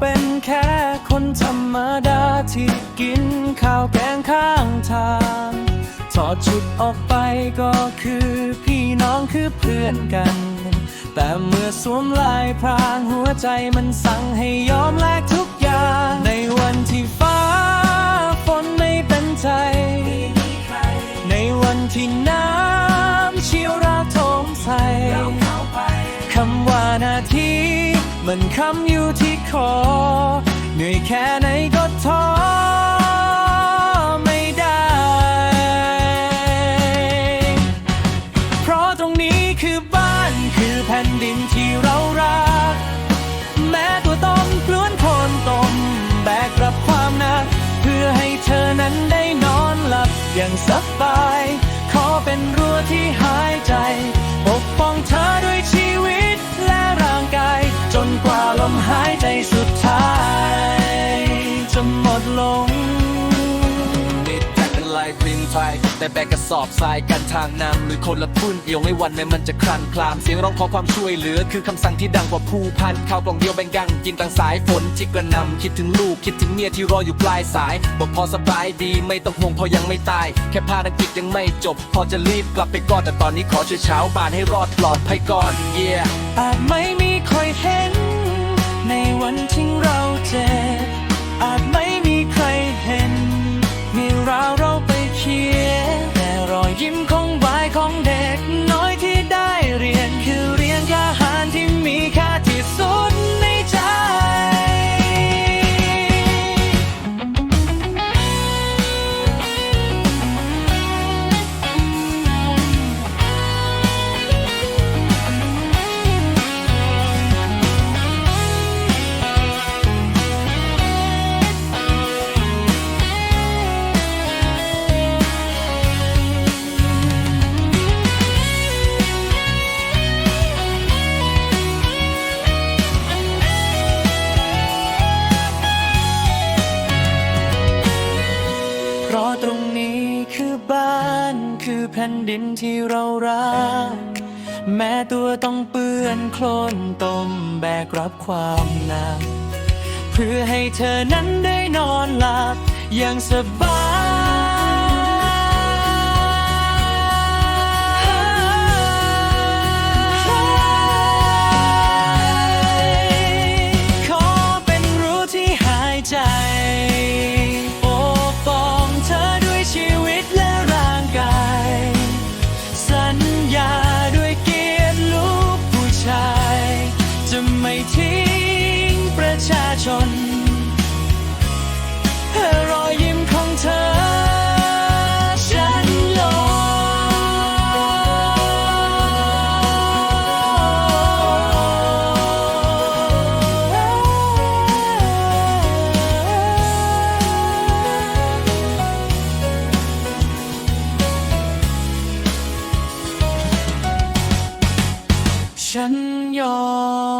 เป็นแค่คนธรรมดาที่กินข้าวแกงข้างทางถอดชุดออกไปก็คือพี่น้องคือเพื่อนกัน แต่เมื่อสวมลายพรางหัวใจมันสั่งให้ยอมแลกทุก มันคำอยู่ที่คอ เหนื่อยแค่ไหนก็ท้อไม่ได้ เพราะตรงนี้คือบ้านคือแผ่นดินที่เรารัก แม้ตัวต้องกล้วนคนตมแบกรับความหนัก เพื่อให้เธอนั้นได้นอนหลับอย่างสบาย ไทยแต่แบกกระสอบทรายกันทางน้ำหรือคนละทุ่นเอียวไม่วันแม้มันจะคลานคลามเสียงร้องขอความช่วยเหลือ คือคำสั่งที่ดังกว่าผู้พันข้าวกล่องเดียวแบ่งกันกินกลางสายฝนที่กระนำคิดถึงลูกคิดถึงเมียที่รออยู่ปลายสาย บอกพอสบายดีไม่ต้องห่วงพอยังไม่ตาย แค่พาดังกิจยังไม่จบ พอจะรีบกลับไปก่อนแต่ตอนนี้ขอช่วยเช้าบานให้รอดปลอดภัยก่อน yeah เคือบ้านคือแผ่นดินที่เรารัก แม้ตัวต้องเปื้อนโคลนตมแบกรับความหนัก เพื่อให้เธอนั้นได้นอนหลับอย่างสบาย ฉันยอม